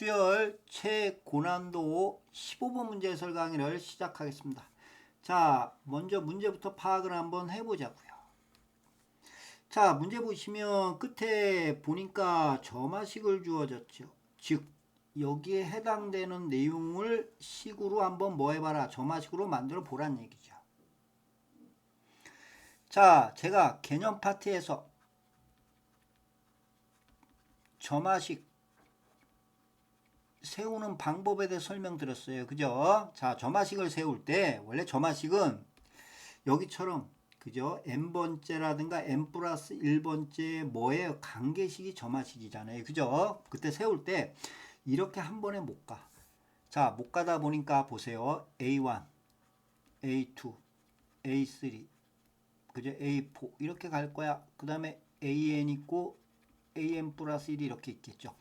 수열 최고난도 15번 문제 해설 강의를 시작하겠습니다. 자, 먼저 문제부터 파악을 한번 해보자고요. 자, 문제 보시면 끝에 보니까 점화식을 주어졌죠. 즉, 여기에 해당되는 내용을 식으로 한번 뭐 해봐라. 점화식으로 만들어 보란 얘기죠. 자, 제가 개념 파트에서 점화식 세우는 방법에 대해 설명드렸어요. 그죠? 자, 점화식을 세울 때 원래 점화식은 여기처럼 그죠? n번째라든가 n 플러스 1번째 뭐예요? 관계식이 점화식이잖아요. 그죠? 그때 세울 때 이렇게 한 번에 못 가. 자, 못 가다 보니까 보세요. A1, A2, A3, 그죠? A4 이렇게 갈 거야. 그 다음에 AN 있고 AN 플러스 1이 이렇게 있겠죠.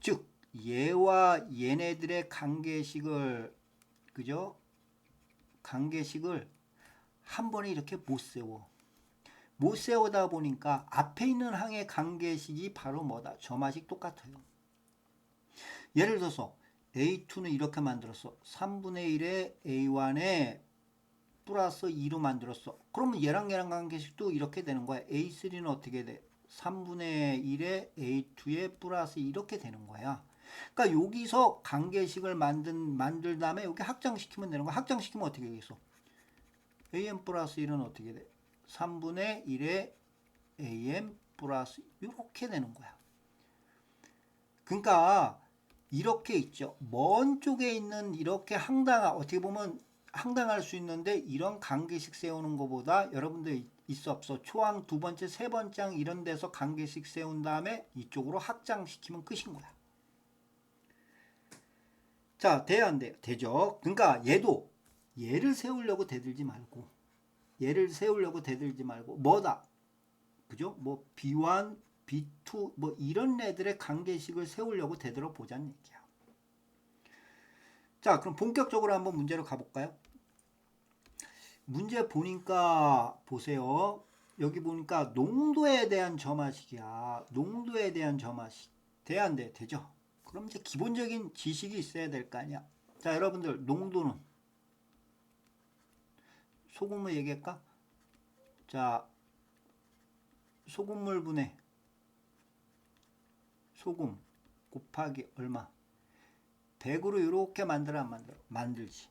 즉 얘와 얘네들의 관계식을 그죠? 관계식을 한 번에 이렇게 못 세워. 못 세우다 보니까 앞에 있는 항의 관계식이 바로 뭐다? 점화식 똑같아요. 예를 들어서 A2는 이렇게 만들었어. 3분의 1에 A1에 플러스 2로 만들었어. 그러면 얘랑 얘랑 관계식도 이렇게 되는 거야. A3는 어떻게 돼? 3분의 1에 A2에 플러스 이렇게 되는 거야. 그러니까 여기서 관계식을 만든 만들 다음에 여기 확장시키면 되는 거야. 확장시키면 어떻게 되겠어? AM 플러스 1은 어떻게 돼? 3분의 1에 AM 플러스 이렇게 되는 거야. 그러니까 이렇게 있죠. 먼 쪽에 있는 이렇게 항당하 어떻게 보면 항당할 수 있는데 이런 관계식 세우는 것보다 여러분들 있어 없어 초항 두 번째 세 번째 항 이런 데서 관계식 세운 다음에 이쪽으로 확장시키면 끝인 거야. 자, 돼야 안 돼요? 되죠. 그러니까 얘도 얘를 세우려고 대들지 말고 얘를 세우려고 대들지 말고 뭐다? 그죠? 뭐 B1, B2 뭐 이런 애들의 관계식을 세우려고 대들어 보자는 얘기야. 자, 그럼 본격적으로 한번 문제로 가볼까요? 문제 보니까 보세요. 여기 보니까 농도에 대한 점화식이야. 농도에 대한 점화식. 돼야 안 돼? 되죠? 그럼 이제 기본적인 지식이 있어야 될 거 아니야. 자, 여러분들 농도는 소금을 얘기할까? 자, 소금물 분해 소금 곱하기 얼마 100으로 이렇게 만들어 안 만들어? 만들지.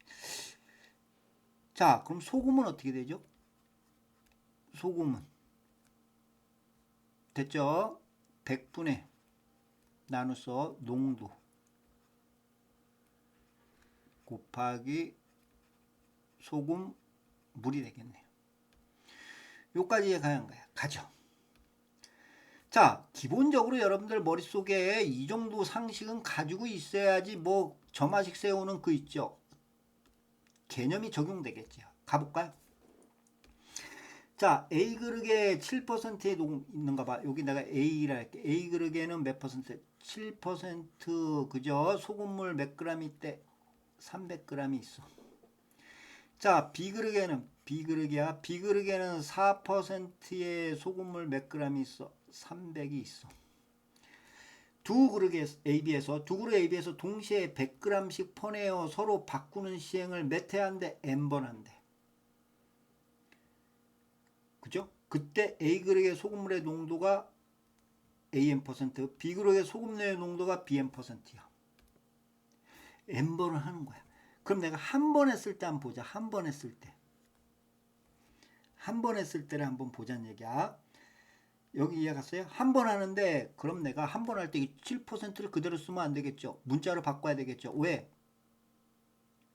자, 그럼 소금은 어떻게 되죠? 소금은 됐죠? 100분의 나눠서 농도 곱하기 소금 물이 되겠네요. 요까지 가는 거야. 가죠. 자, 기본적으로 여러분들 머릿속에 이 정도 상식은 가지고 있어야지 뭐 점화식 세우는 그 있죠. 개념이 적용되겠죠. 가볼까요? 자, A 그릇에 7%에 있는가 봐. 여기 내가 A라 할게. A 그릇에는 몇 퍼센트? 7% 그죠? 소금물 몇 그램이 있대? 300g이 있어. 자, 그릇이야. B 그릇에는 4%의 소금물 몇 그램이 있어? 300이 있어. 두 그릇에 AB에서 두 그릇 AB에서 동시에 100g씩 퍼내어 서로 바꾸는 시행을 몇 회 한대? n번 한대. 그죠? 그때 A 그릇의 소금물의 농도가 AM 퍼센트, B 그릇의 소금의 농도가 BM 퍼센트야. n번을 하는 거야. 그럼 내가 한 번 했을 때 한번 보자. 한 번 했을 때. 한 번 했을 때를 한번 보자는 얘기야. 여기 이해 갔어요? 한 번 하는데 그럼 내가 한 번 할 때 7%를 그대로 쓰면 안 되겠죠. 문자로 바꿔야 되겠죠. 왜?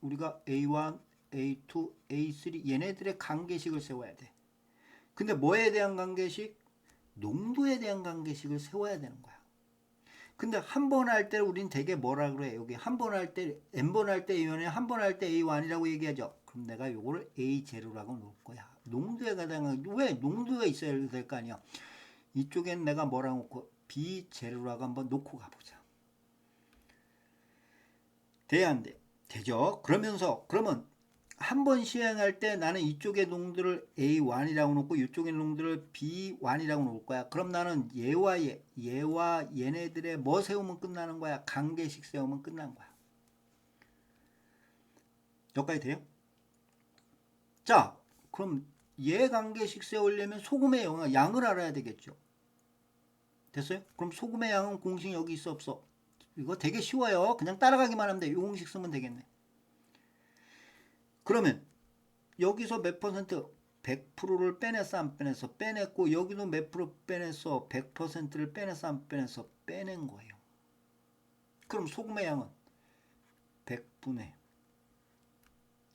우리가 A1, A2, A3 얘네들의 관계식을 세워야 돼. 근데 뭐에 대한 관계식? 농도에 대한 관계식을 세워야 되는 거야. 근데 한 번 할 때 우린 되게 뭐라 그래? 여기 한 번 할 때 n번 할 때 A1에 한 번 할 때 A1이라고 얘기하죠. 그럼 내가 요거를 A0라고 놓을 거야. 농도에 관한 왜 농도가 있어야 될 거 아니야? 이쪽엔 내가 뭐라 놓고 B0라고 한번 놓고 가보자. 돼야 안 돼? 되죠? 그러면서 그러면 한번 시행할 때 나는 이쪽의 농도를 A1이라고 놓고 이쪽의 농도를 B1이라고 놓을 거야. 그럼 나는 얘와 얘, 얘와 얘네들의 뭐 세우면 끝나는 거야? 관계식 세우면 끝난 거야. 여기까지 돼요? 자, 그럼 얘 관계식 세우려면 소금의 양- 양을 알아야 되겠죠. 됐어요? 그럼 소금의 양은 공식 여기 있어 없어? 이거 되게 쉬워요. 그냥 따라가기만 하면 돼. 이 공식 쓰면 되겠네. 그러면 여기서 몇 퍼센트 100%를 빼냈어 안 빼냈어? 빼냈고 여기도 몇 프로 빼냈어? 100%를 빼냈어 안 빼냈어? 빼낸 거예요. 그럼 소금의 양은 100분의.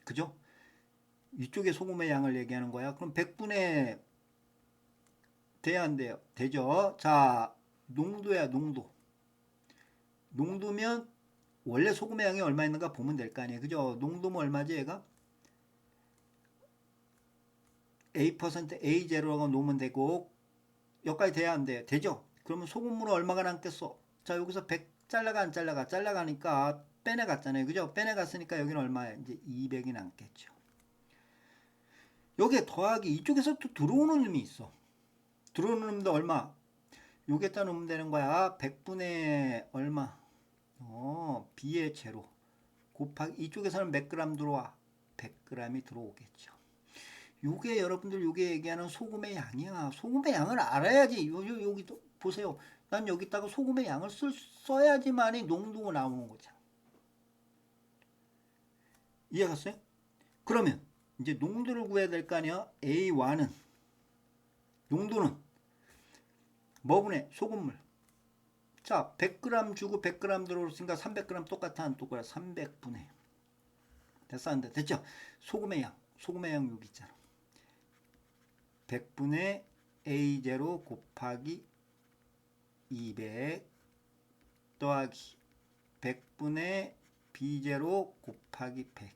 그죠? 이쪽에 소금의 양을 얘기하는 거야. 그럼 100분의 돼야 안 돼요? 되죠? 자 농도야 농도. 농도면 원래 소금의 양이 얼마 있는가 보면 될 거 아니에요. 그죠? 농도면 얼마지 얘가? A% A0라고 놓으면 되고 여기까지 돼야 안 돼요. 되죠? 그러면 소금물은 얼마가 남겠어? 자 여기서 100 잘라가 안 잘라가 잘라가니까 빼내갔잖아요. 그죠? 빼내갔으니까 여기는 얼마야? 이제 200이 남겠죠. 여기에 더하기 이쪽에서 또 들어오는 놈이 있어. 들어오는 놈도 얼마? 여기에다 놓으면 되는 거야. 100분의 얼마? 어, B의 제로 곱하기 이쪽에서는 몇 그램 들어와? 100g이 들어오겠죠. 요게 여러분들 요게 얘기하는 소금의 양이야. 소금의 양을 알아야지. 요, 요 여기 또 보세요. 난 여기다가 소금의 양을 쓸, 써야지만이 농도가 나오는 거잖아. 이해 갔어요? 그러면 이제 농도를 구해야 될 거 아니야? A1은 농도는 뭐분의 소금물. 자, 100g 주고 100g 들어오니까 300g 똑같아 안 똑같아? 300분의 됐어 안 돼? 됐죠? 소금의 양. 소금의 양 여기 있잖아. 100분의 A0 곱하기 200 더하기 100분의 B0 곱하기 100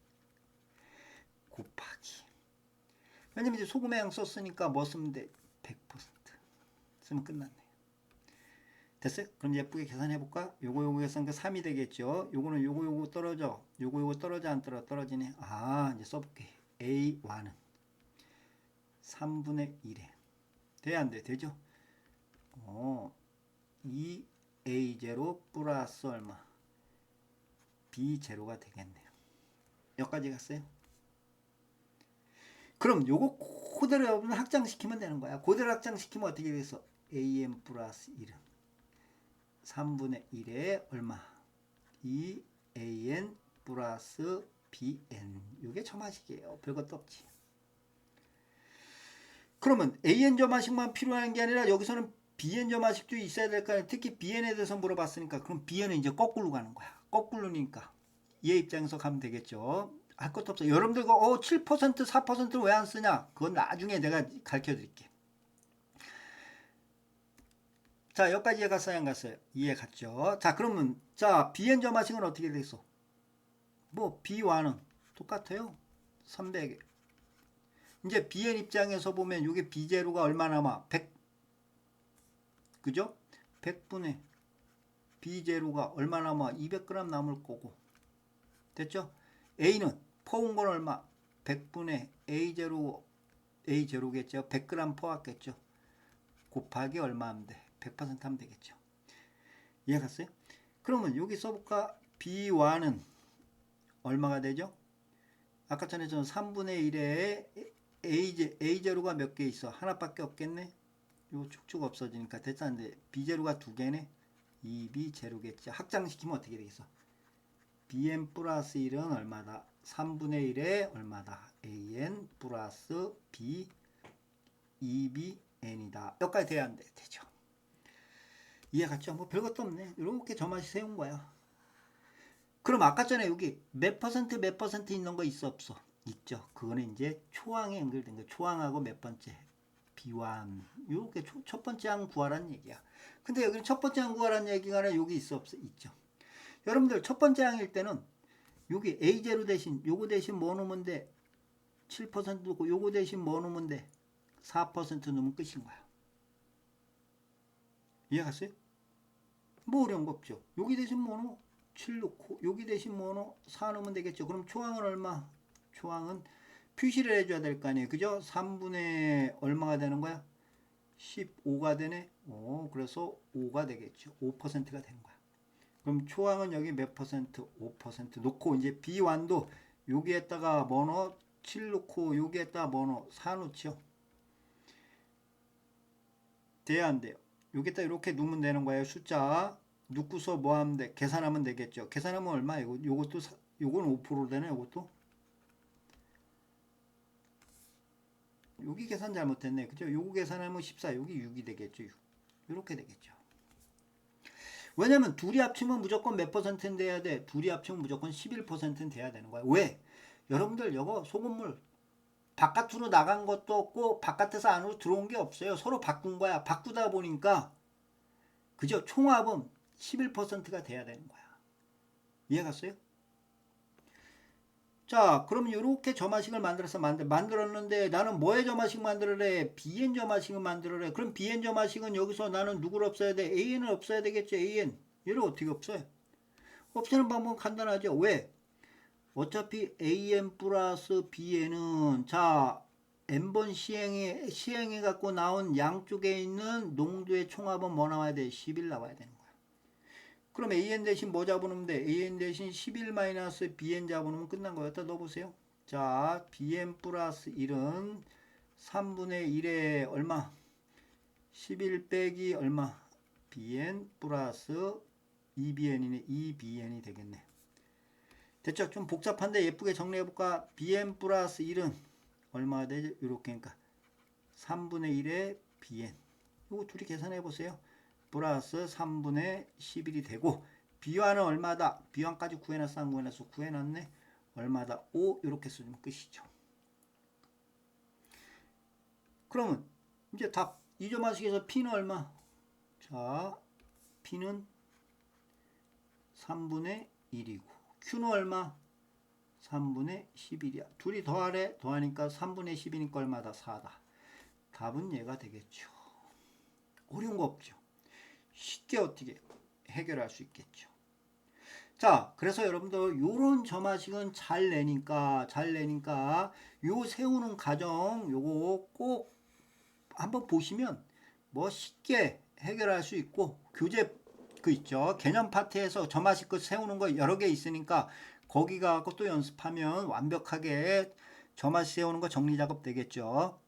곱하기. 왜냐면 이제 소금의 양 썼으니까 뭐 쓰면 돼? 100% 쓰면 끝났네. 됐어요? 그럼 예쁘게 계산해 볼까? 요거 요거 계산 그 3이 되겠죠? 요거는 요거 요거 떨어져. 요거 요거 떨어져? 안 떨어 떨어지네? 아 이제 써 볼게. A1은 3분의 1에 돼안 돼? 되죠? 어, 2A0 플러스 얼마? B0가 되겠네요. 여기까지 갔어요? 그럼 요거 그대로 여러분 확장시키면 되는 거야. 그대로 확장시키면 어떻게 되겠어? AM 플러스 1은 3분의 1에 얼마? 2AN 플러스 BN. 요게 처마식이에요. 별것도 없지. 그러면 AN 점화식만 필요한 게 아니라 여기서는 BN 점화식도 있어야 될 거 아니야. 특히 BN에 대해서 물어봤으니까 그럼 BN은 이제 거꾸로 가는 거야. 거꾸로니까 얘 입장에서 가면 되겠죠. 할 것도 없어. 여러분들 그 어, 7% 4%를 왜안 쓰냐? 그건 나중에 내가 가르쳐 드릴게. 자, 여기까지 이해 갔어요, 안 갔어요? 이해 갔죠? 자, 그러면 자, BN 점화식은 어떻게 됐어? 뭐 B1은 똑같아요. 300. 이제 BN 입장에서 보면 이게 B0가 얼마 남아? 100. 그죠? 100분의 B0가 얼마 남아? 200g 남을 거고. 됐죠? A는 퍼온 건 얼마? 100분의 A0 A0겠죠. 100g 퍼왔겠죠. 곱하기 얼마 하면 돼? 100% 하면 되겠죠. 이해 갔어요? 그러면 여기 써볼까? B1은 얼마가 되죠? 아까 전에 저는 3분의 1에 A, A0가 몇 개 있어? 하나밖에 없겠네? 요 축축 없어지니까 됐다는데 B0가 두 개네? 2B 제로겠지. 확장시키면 어떻게 되겠어? BN 플러스 1은 얼마다? 3분의 1에 얼마다? AN 플러스 B 2BN이다. 여기까지 돼야 안 돼. 되죠. 이해 갔죠? 뭐 별것도 없네. 이렇게 저만이 세운 거야. 그럼 아까 전에 여기 몇 퍼센트 몇 퍼센트 있는 거 있어 없어? 있죠. 그거는 이제 초항에 연결된 거. 초항하고 몇 번째? 비완. 요렇게 초- 첫 번째 항 구하라는 얘기야. 근데 여기는 첫 번째 항 구하라는 얘기가 아니라 여기 있어 없어? 있죠. 여러분들 첫 번째 항일 때는 여기 A0 대신 요거 대신 뭐 넣으면 돼? 7% 넣고 요거 대신 뭐 넣으면 돼? 4% 넣으면 끝인 거야. 이해 갔어요? 뭐 어려운 거 없죠. 여기 대신 뭐 넣어? 7 넣고 여기 대신 뭐 넣어? 4 넣으면 되겠죠. 그럼 초항은 얼마? 초항은 표시를 해줘야 될 거 아니에요. 그죠? 3분의 얼마가 되는 거야? 15가 되네. 오, 그래서 5가 되겠죠. 5%가 되는 거야. 그럼 초항은 여기 몇 퍼센트? 5% 놓고 이제 B1도 여기에다가 뭐 넣어? 7 놓고 여기에다가 뭐 넣어? 4 놓죠. 돼야 안 돼요. 여기다 이렇게 누면 되는 거예요. 숫자 넣고서 뭐 하면 돼? 계산하면 되겠죠. 계산하면 얼마? 요것도 사- 요건 5% 되네. 요것도. 여기 계산 잘못됐네. 그죠? 요거 계산하면 14. 여기 6이 되겠죠. 6. 이렇게 되겠죠. 왜냐면 둘이 합치면 무조건 몇 퍼센트는 돼야 돼? 둘이 합치면 무조건 11%는 돼야 되는 거야. 왜? 여러분들 이거 소금물 바깥으로 나간 것도 없고 바깥에서 안으로 들어온 게 없어요. 서로 바꾼 거야. 바꾸다 보니까 그죠? 총합은 11%가 돼야 되는 거야. 이해 갔어요? 자, 그러면 이렇게 점화식을 만들어서 만들 만들었는데 나는 뭐의 점화식 만들어래? bn 점화식을 만들어래. 그럼 bn 점화식은 여기서 나는 누구를 없애야 돼? an을 없애야 되겠죠. an. 얘를 어떻게 없애요? 없애는 방법은 간단하죠. 왜? 어차피 an 플러스 bn은 자 n번 시행해 시행해 갖고 나온 양쪽에 있는 농도의 총합은 뭐 나와야 돼? 10일 나와야 되는 거야. 그럼 an 대신 뭐 잡아놓으면 돼? an 대신 11 마이너스 bn 잡아놓으면 끝난. 여기다 넣어보세요. 자 bn 플러스 1은 3분의 1에 얼마? 11 빼기 얼마? bn 플러스 2bn이네. 2bn이 되겠네. 됐죠? 좀 복잡한데 예쁘게 정리해볼까? bn 플러스 1은 얼마가 되죠? 이렇게 니까 3분의 1의 bn 이거 둘이 계산해보세요. 플러스 3분의 11이 되고 비환은 얼마다? 비환까지 구해놨어 안 구해놨어? 구해놨네. 얼마다? 5 이렇게 쓰면 끝이죠. 그러면 이제 답 2점 하식에서 p는 얼마? 자 p는 3분의 1이고 q는 얼마? 3분의 11이야. 둘이 더하래? 더하니까 3분의 10이니까 얼마다? 4다. 답은 얘가 되겠죠. 어려운 거 없죠. 쉽게 어떻게 해결할 수 있겠죠. 자, 그래서 여러분들 요런 점화식은 잘 내니까 잘 내니까 요 세우는 과정 요거 꼭 한번 보시면 뭐 쉽게 해결할 수 있고 교재 그 있죠. 개념 파트에서 점화식 그 세우는 거 여러 개 있으니까 거기 가고 또 연습하면 완벽하게 점화식 세우는 거 정리 작업 되겠죠.